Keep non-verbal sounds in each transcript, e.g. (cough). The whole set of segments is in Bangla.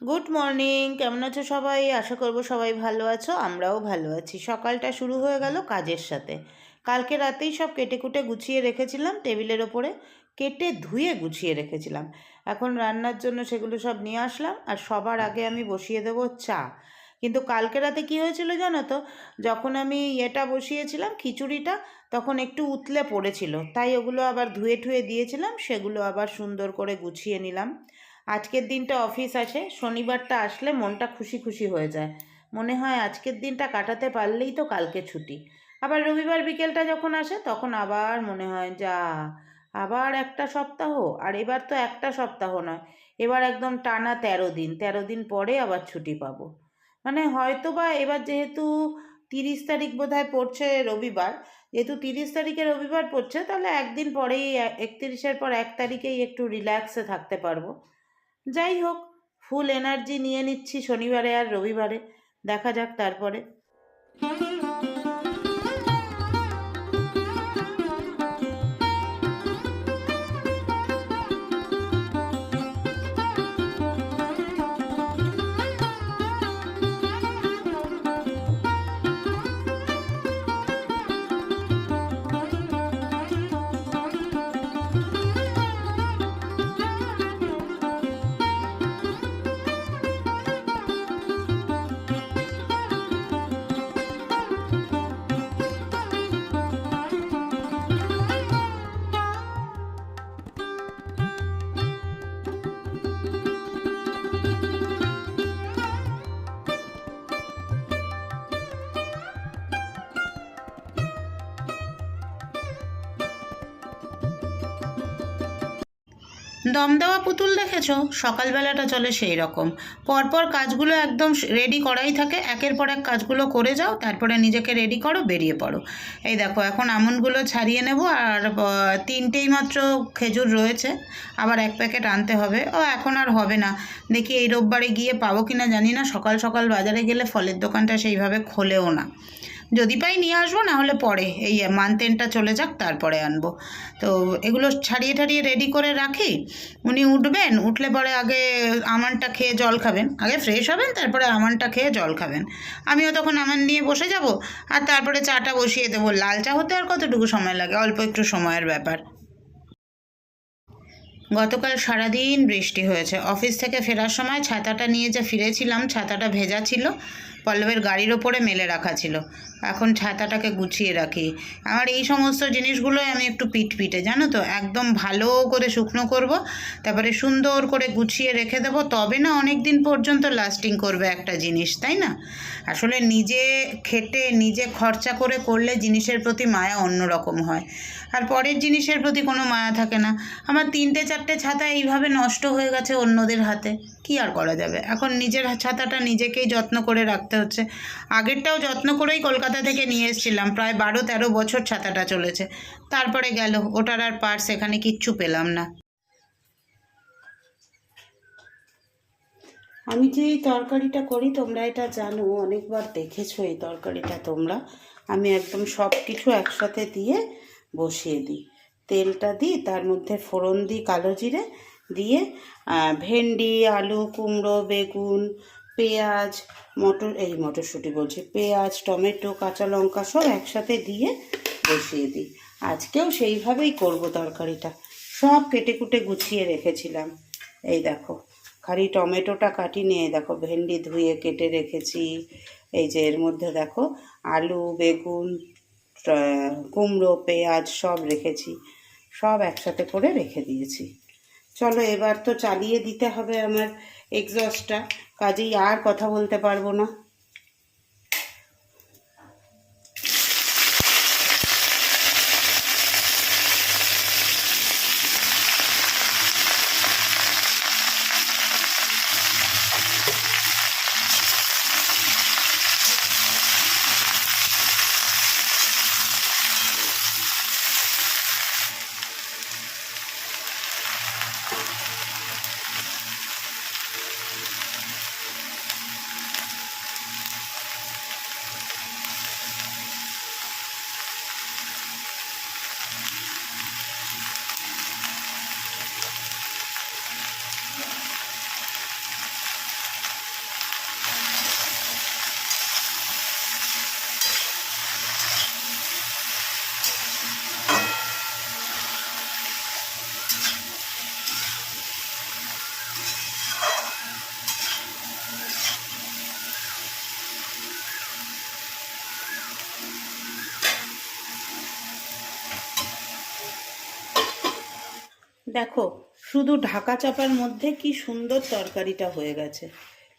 গুড মর্নিং কেমন আছো সবাই? আশা করব সবাই ভালো আছো, আমরাও ভালো আছি। সকালটা শুরু হয়ে গেল কাজের সাথে। কালকে রাতেই সব কেটে কুটে গুছিয়ে রেখেছিলাম টেবিলের ওপরে। কেটে ধুয়ে গুছিয়ে রেখেছিলাম। এখন রান্নার জন্য সেগুলো সব নিয়ে আসলাম আর সবার আগে আমি বসিয়ে দেবো চা। কিন্তু কালকে রাতে কী হয়েছিল জানো তো? যখন আমি এটা বসিয়েছিলাম, খিচুড়িটা, তখন একটু উতলে পড়েছিল। তাই ওগুলো আবার ধুয়ে ঠুয়ে দিয়েছিলাম, সেগুলো আবার সুন্দর করে গুছিয়ে নিলাম। আজকের দিনটা অফিস আছে শনিবারটা আসলে মনটা খুশি খুশি হয়ে যায়। মনে হয় আজকের দিনটা কাটাতে পারলেই তো কালকে ছুটি। আবার রবিবার বিকেলটা যখন আসে, তখন আবার মনে হয়, যা, আবার একটা সপ্তাহ, আর এবার তো একটা সপ্তাহ নয়। এবার একদম টানা তেরো দিন তেরো দিন পরে আবার ছুটি পাবো। মানে হয়তো বা এবার যেহেতু তিরিশ তারিখ বোধহয় পড়ছে রবিবার, যেহেতু তিরিশ তারিখে রবিবার পড়ছে, তাহলে একদিন পরেই, একত্রিশের পর এক তারিখেই একটু রিল্যাক্সে থাকতে পারব। যাই হোক ফুল এনার্জি নিয়ে নিচ্ছি শনিবারে আর রবিবারে। দেখা যাক তারপরে। দম দেওয়া পুতুল দেখেছ? সকালবেলাটা চলে সেই রকম। পরপর কাজগুলো একদম রেডি করাই থাকে। একের পর এক কাজগুলো করে যাও, তারপরে নিজেকে রেডি করো, বেরিয়ে পড়ো। এই দেখো, এখন আমনগুলো ছাড়িয়ে নেব আর তিনটেই মাত্র খেজুর রয়েছে। আবার এক প্যাকেট আনতে হবে। ও, এখন আর হবে না। দেখি এই রোববারে গিয়ে পাবো কি না জানি না। সকাল সকাল বাজারে গেলে ফলের দোকানটা সেইভাবে খোলেও না। যদি পাই নিয়ে আসব না হলে পরে। এই মান্থ এন্ডটা চলে যাক, তারপরে আনব। তো এগুলো ছাড়িয়ে ঠাড়িয়ে রেডি করে রাখি। উনি উঠবেন, উঠলে পরে আগে আমানটা খেয়ে জল খাবেন। আগে ফ্রেশ হবেন, তারপরে আমানটা খেয়ে জল খাবেন। আমিও তখন আমান নিয়ে বসে যাব, আর তারপরে চাটা বসিয়ে দেবো। লাল চা হতে আর কতটুকু সময় লাগে? অল্প একটু সময়ের ব্যাপার। গতকাল সারাদিন বৃষ্টি হয়েছে। অফিস থেকে ফেরার সময় ছাতাটা নিয়ে যে ফিরেছিলাম, ছাতাটা ভেজা ছিল। পল্লবের গাড়ির ওপরে মেলে রাখা ছিল। এখন ছাতাটাকে গুছিয়ে রাখি। আমার এই সমস্ত জিনিসগুলোই আমি একটু পিট পিটে জানো তো? একদম ভালো করে শুকনো করব, তারপরে সুন্দর করে গুছিয়ে রেখে দেবো। তবে না অনেক দিন পর্যন্ত লাস্টিং করবে একটা জিনিস, তাই না? আসলে নিজে খেটে, নিজে খরচা করে করলে জিনিসের প্রতি মায়া অন্যরকম হয়। আর পরের জিনিসের প্রতি কোনো মায়া থাকে না। আমার তিনটে, চারটে ছাতা এইভাবে নষ্ট হয়ে গেছে অন্যদের হাতে। কি আর করা যাবে? এখন নিজের ছাতাটা নিজেকেই যত্ন করে রাখতে হচ্ছে। আগেরটাও যত্ন করেই কলকাতা থেকে নিয়ে এসেছিলাম। প্রায় বারো তেরো বছর ছাতাটা চলেছে। তারপরে গেল, ওটার আর পার্স এখানে কিচ্ছু পেলাম না। আমি যে এই তরকারিটা করি, তোমরা এটা জানো, অনেকবার দেখেছ এই তরকারিটা তোমরা। আমি একদম সব কিছু একসাথে দিয়ে বসিয়ে দিই। তেলটা দিই, তার মধ্যে ফোড়ন দিই কালো জিরে, দিয়ে ভেন্ডি, আলু, কুমড়ো, বেগুন পেঁয়াজ, মটর, এই মটরশুঁটি বলছি, পেঁয়াজ, টমেটো, কাঁচা লঙ্কা সব একসাথে দিয়ে বসিয়ে দিই। আজকেও সেইভাবেই করব তরকারিটা। সব কেটে কুটে গুছিয়ে রেখেছিলাম। এই দেখো, খালি টমেটোটা কাটি নিয়ে দেখো, ভেন্ডি ধুয়ে কেটে রেখেছি। এই যে এর মধ্যে দেখো, আলু, বেগুন কুমড়ো, পেঁয়াজ সব রেখেছি। সব একসাথে করে রেখে দিয়েছি। চলো এবার তো চালিয়ে দিতে হবে আমার এক্সস্টটা কাজেই আর কথা বলতে পারব না। দেখো, শুধু ঢাকা চাপার মধ্যে কি সুন্দর তরকারিটা হয়ে গেছে।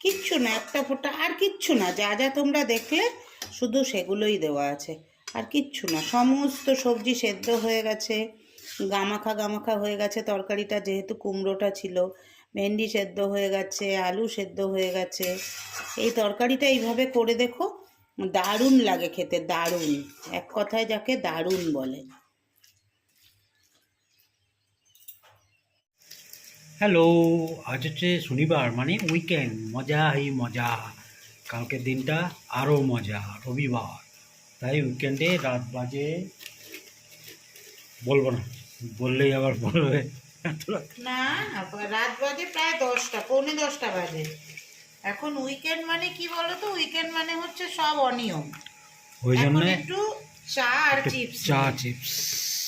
কিচ্ছু না, একটা ফোঁটা, আর কিচ্ছু না, যা যা তোমরা দেখলে শুধু সেগুলোই দেওয়া আছে। আর কিচ্ছু না, সমস্ত সবজি সেদ্ধ হয়ে গেছে, গামাখা গামাখা হয়ে গেছে তরকারিটা, যেহেতু কুমড়োটা ছিল, ভেন্ডি সেদ্ধ হয়ে গেছে, আলু সেদ্ধ হয়ে গেছে। এই তরকারিটা এইভাবে করে দেখো, দারুণ লাগে খেতে, দারুণ। এক কথায় যাকে দারুণ বলে। হ্যালো আজ হচ্ছে শনিবার মানে উইকেন্ড মজাই মজা। কালকের দিনটা আরও মজা রবিবার। তাই উইকেন্ডে রাত বাজে বলব না বললেই আবার বলবে। না রাত বাজে প্রায় দশটা পৌনে দশটা বাজে। এখন উইকেন্ড মানে কি বলতো? উইকেন্ড মানে হচ্ছে সব অনিয়ম। ওই জন্যে একটু চা আর চিপস চা চিপস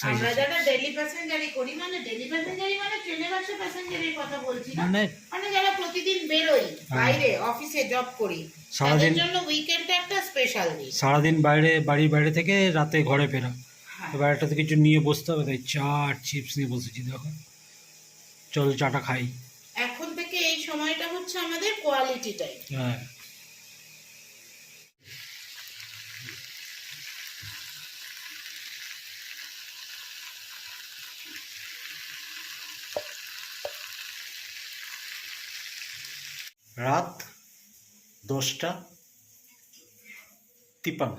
আমরা যারা ডেলি প্যাসেঞ্জারি করি মানে ডেলি প্যাসেঞ্জারি মানে ট্রেনে বাসে প্যাসেঞ্জারির কথা বলছি না। মানে মানে যারা প্রতিদিন বেরোই বাইরে অফিসে জব করি সারাদিন জন্য উইকেন্ডটা একটা স্পেশাল দিন। সারাদিন বাইরে বাড়ির বাইরে থেকে রাতে ঘরে ফেরা। হ্যাঁ। এবার একটা তো কিছু নিয়ে বসতে হবে তাই চা আর চিপস নিয়ে বসেছি দেখো। চল চাটা খাই। এখন থেকে এই সময়টা হচ্ছে আমাদের কোয়ালিটি টাইম হ্যাঁ। রাত দশটা তিপ্পান্ন।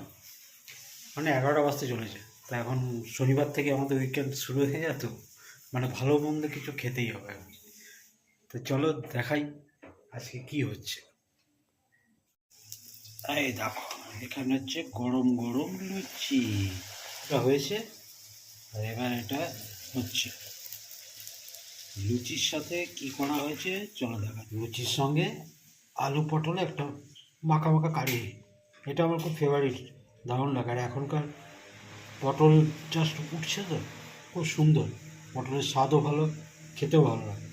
মানে এগারোটা বাজতে চলেছে। তা এখন শনিবার থেকে আমাদের উইকেন্ড শুরু হয়ে যেত মানে ভালো মন্দ কিছু খেতেই হবে এখন। তো চলো দেখাই আজকে কি হচ্ছে। এই দেখো, এখানে হচ্ছে গরম গরম লুচি। এটা হয়েছে আর এবার এটা হচ্ছে। লুচির সাথে কি করা হয়েছে? চলো দেখা লুচির সঙ্গে আলু পটল একটা মাখা মাখা কারি। এটা আমার খুব ফেভারিট দারুণ লাগে। আর এখনকার পটল জাস্ট উঠছে তো, খুব সুন্দর। পটলের স্বাদও ভালো, খেতেও ভালো লাগে।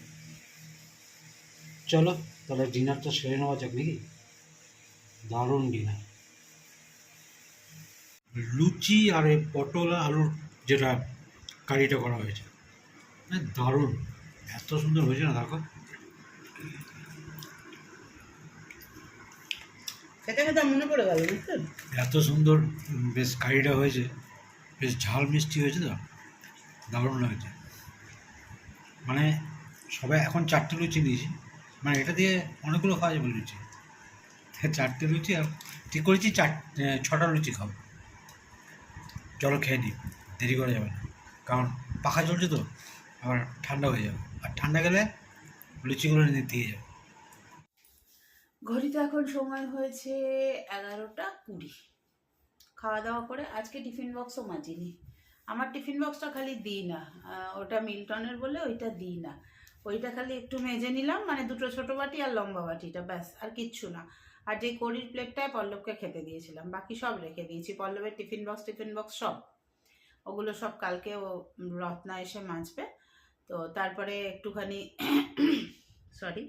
চলো, তাহলে ডিনারটা সেরে নেওয়া যাক নাকি? দারুণ ডিনার। লুচি আর এই পটল আলুর যেটা কারিটা করা হয়েছে দারুণ। এত সুন্দর হয়েছে না, দেখো। খেতে খেতে মনে পড়ে গেল, বুঝতে এত সুন্দর বেশ কারিটা হয়েছে, বেশ ঝাল মিষ্টি হয়েছে তো, দারুণ লাগছে। মানে সবাই এখন চারটে লুচি দিয়েছি মানে এটা দিয়ে অনেকগুলো খাওয়া যাবে লুচি। তা চারটে লুচি আর ঠিক করেছি, চার ছটা লুচি খাব। চলো খেয়ে নিই দেরি করা যাবে না, কারণ পাখা চলছে তো, আবার ঠান্ডা হয়ে যাবে। আর ঠান্ডা গেলে লুচিগুলো নিতে দিয়ে যাবে। ঘড়িতে এখন সময় হয়েছে এগারোটা কুড়ি। খাওয়া দাওয়া করে আজকে টিফিন বক্সও মাজিনি। আমার টিফিন বক্সটা খালি দিই না। ওটা মিল্টনের বলে ওইটা দিই না। ওইটা খালি একটু মেজে নিলাম মানে দুটো ছোটো বাটি আর লম্বা বাটিটা, ব্যাস, আর কিচ্ছু না। আর যে কড়ির প্লেটটায় পল্লবকে খেতে দিয়েছিলাম, বাকি সব রেখে দিয়েছি। পল্লবের টিফিন বক্স টিফিন বক্স সব। ওগুলো সব কালকে ও রত্না এসে মাজবে। তো তারপরে একটুখানি (coughs) সরি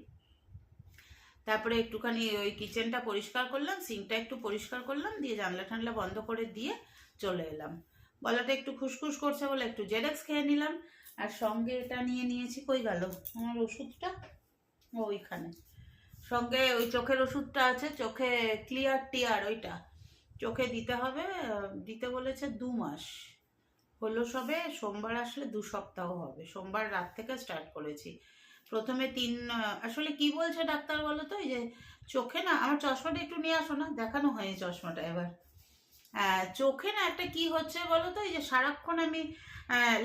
তারপরে একটুখানি ওই কিচেনটা পরিষ্কার করলাম সিঙ্কটা একটু পরিষ্কার করলাম, দিয়ে জানলা টানলা বন্ধ করে দিয়ে চলে এলাম। গলাটা একটু খুসখুস করছে বলে একটু জেরেক্স খেয়ে নিলাম, আর সঙ্গে এটা নিয়ে নিয়েছি, কই গেল? আমার ওষুধটা ওইখানে। সঙ্গে ওই চোখের ওষুধটা আছে, চোখে ক্লিয়ার টিয়ার ওইটা। চোখে দিতে হবে, দিতে বলেছে দু মাস। হলো সবে, সোমবার আসলে দু সপ্তাহ হবে। সোমবার রাত থেকে স্টার্ট করেছি। প্রথমে তিন আসলে কি বলছে ডাক্তার বলো তো? এই যে চোখে না, আমার চশমাটা একটু নিয়ে আসো না, দেখানো হয়নি চশমাটা এবার। চোখে না একটা কি হচ্ছে বলো তো? এই যে সারাক্ষণ আমি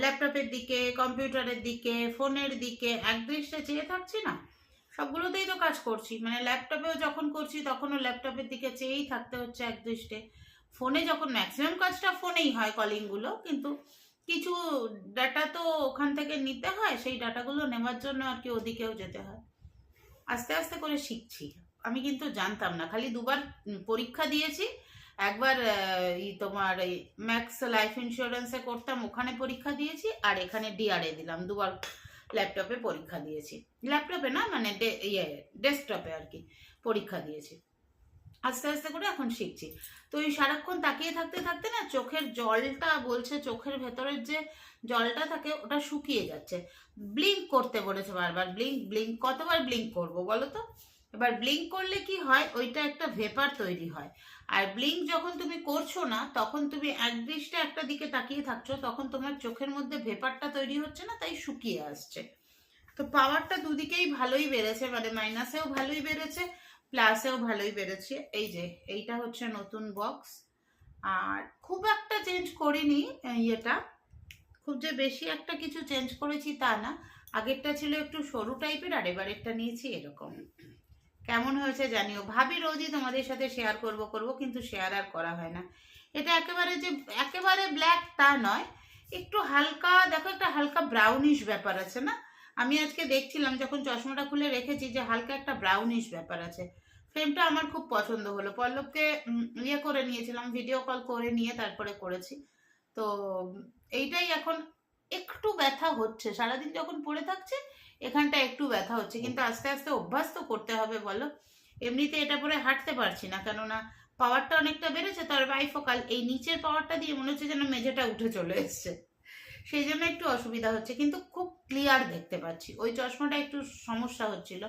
ল্যাপটপের দিকে, কম্পিউটারের দিকে, ফোনের দিকে একদৃষ্টে চেয়ে থাকছি না, সবগুলোতেই তো কাজ করছি। মানে ল্যাপটপেও যখন করছি, তখনও ল্যাপটপের দিকে চেয়েই থাকতে হচ্ছে একদৃষ্টে ফোনে যখন ম্যাক্সিমাম কাজটা ফোনেই হয় কলিংগুলো কিন্তু কিছু ডাটা তো ওখান থেকে নিতে হয়, সেই ডাটাগুলো নেওয়ার জন্য আর কি ওদিকেও যেতে হয়। আস্তে আস্তে করে শিখছি। আমি কিন্তু জানতাম না, খালি দুবার পরীক্ষা দিয়েছি। একবার এই তোমার এই ম্যাক্স লাইফ ইন্স্যুরেন্সে করতাম, ওখানে পরীক্ষা দিয়েছি আর এখানে ডিআরএ দিলাম, দুবার ল্যাপটপে পরীক্ষা দিয়েছি। ল্যাপটপে না মানে ইয়ে ডেস্কটপে আর কি পরীক্ষা দিয়েছি। আস্তে আস্তে করে এখন শিখছি। তো এই সারাক্ষণ তাকিয়ে থাকতে থাকতে না চোখের জলটা বলছে, চোখের ভেতরের যে জলটা থাকে ওটা শুকিয়ে যাচ্ছে। ব্লিঙ্ক করতে বলেছে বারবার, ব্লিঙ্ক ব্লিঙ্ক, কতবার ব্লিঙ্ক করব বলো তো? এবার ব্লিঙ্ক করলে কি হয়? ওইটা একটা ভেপার তৈরি হয়। আর ব্লিঙ্ক যখন তুমি করছ না, তখন তুমি একদৃষ্টে একটা দিকে তাকিয়ে থাকছো, তখন তোমার চোখের মধ্যে ভেপারটা তৈরি হচ্ছে না, তাই শুকিয়ে আসছে। তো পাওয়ারটা দুদিকেই ভালোই বেড়েছে মানে মাইনাসেও ভালোই বেড়েছে প্লাসেও ভালোই বেড়েছে এই যে, এইটা হচ্ছে নতুন বক্স আর খুব একটা চেঞ্জ করিনি ইয়েটা। খুব যে বেশি একটা কিছু চেঞ্জ করেছি তা না। আগেরটা ছিল একটু সরু টাইপের আর এবারেরটা নিয়েছি এরকম। কেমন হয়েছে জানিও। ভাবি রোজই তোমাদের সাথে শেয়ার করব করব, কিন্তু শেয়ার আর করা হয় না। এটা একেবারে যে, একেবারে ব্ল্যাক তা নয়। একটু হালকা, দেখো একটা হালকা ব্রাউনিশ ব্যাপার আছে না? আমি আজকে দেখছিলাম যখন চশমাটা খুলে রেখেছি যে হালকা একটা ব্রাউনিশ ব্যাপার আছে। ফ্রেমটা আমার খুব পছন্দ হলো। পল্লবকে ইয়ে করে নিয়েছিলাম ভিডিও কল করে নিয়ে তারপরে করেছি। তো, এইটাই এখন একটু ব্যথা হচ্ছে। সারাদিন যখন পড়ে থাকছে, এখানটা একটু ব্যথা হচ্ছে। কিন্তু আস্তে আস্তে অভ্যাস তো করতে হবে বলো। এমনিতে এটা পরে হাঁটতে পারছি না। কেননা পাওয়ারটা অনেকটা বেড়েছে তার বাইফোকাল এই নিচের পাওয়ারটা দিয়ে মনে হচ্ছে যেন মেঝেটা উঠে চলে এসছে। সেই জন্য একটু অসুবিধা হচ্ছে। কিন্তু খুব ক্লিয়ার দেখতে পাচ্ছি। ওই চশমাটা একটু সমস্যা হচ্ছিল।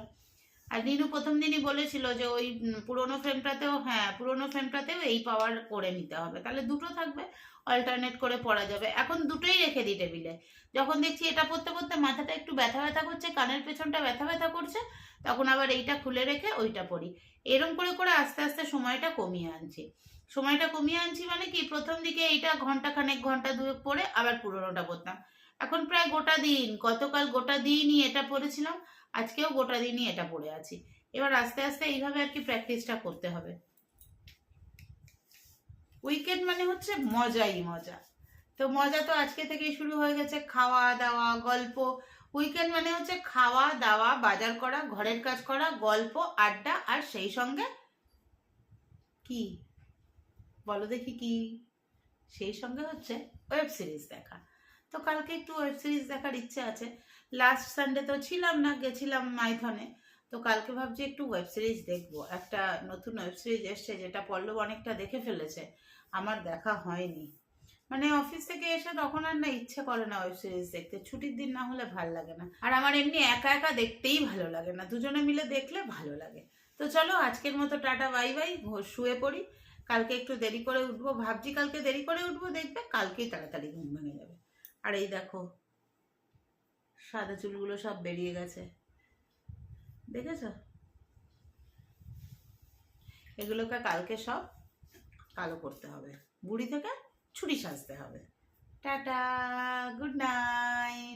আর নীনু প্রথম দিনই বলেছিল যে ওই পুরোনো ফ্রেমটাতেও হ্যাঁ পুরোনো ফ্রেমটাতেও এই পাওয়ার করে নিতে হবে। তাহলে দুটো থাকবে অল্টারনেট করে পড়া যাবে। এখন দুটোই রেখে দিই টেবিলে যখন দেখছি এটা পড়তে পড়তে মাথাটা একটু ব্যথা ব্যথা করছে, কানের পেছনটা ব্যথা ব্যথা করছে, তখন আবার এইটা খুলে রেখে ওইটা পড়ি এরম করে করে আস্তে আস্তে সময়টা কমিয়ে আনছি। সময়টা কমিয়ে আনছি মানে কি, প্রথম দিকে এইটা ঘণ্টা খানেক ঘণ্টা দুয়েক পরে আবার পুরোনোটা পড়তাম। এখন প্রায় গোটা দিন, গতকাল গোটা দিনই এটা পড়েছিলাম, আজকেও গোটা দিনই এটা পড়ে আছি। এবার আস্তে আস্তে এইভাবে আর কি প্র্যাকটিসটা করতে হবে। উইকেন্ড মানে হচ্ছে মজাই মজা। তো মজা তো আজকে থেকেই শুরু হয়ে গেছে, খাওয়া দাওয়া, গল্প। উইকেন্ড মানে হচ্ছে খাওয়া দাওয়া, বাজার করা, ঘরের কাজ করা, গল্প, আড্ডা, আর সেই সঙ্গে কি? বলো দেখি কি? সেই সঙ্গে হচ্ছে ওয়েব সিরিজ দেখা। তো কালকে একটু ওয়েব সিরিজ দেখার ইচ্ছে আছে। লাস্ট সানডে তো ছিলাম না, গেছিলাম মাইথনে। তো কালকে ভাবছি একটু ওয়েব সিরিজ দেখব। একটা নতুন ওয়েব সিরিজ এসছে যেটা পল্লব অনেকটা দেখে ফেলেছে। আমার দেখা হয়নি। মানে অফিস থেকে এসে তখন আর না ইচ্ছে করে না ওয়েব সিরিজ দেখতে। ছুটির দিন না হলে ভালো লাগে না। আর আমার এমনি একা একা দেখতেই ভালো লাগে না। দুজনে মিলে দেখলে ভালো লাগে। তো চলো আজকের মতো টাটা, বাই বাই। শুয়ে পড়ি। কালকে একটু দেরি করে উঠবো, ভাবছি কালকে দেরি করে উঠবো, দেখবে কালকেই তাড়াতাড়ি ঘুম ভেঙে যাবে। আর এই দেখো, সাদা চুলগুলো সব বেরিয়ে গেছে। দেখেছ? এগুলোকে কালকে সব কালো করতে হবে। বুড়ি থেকে ছুরি সাজতে হবে। Tata, good night.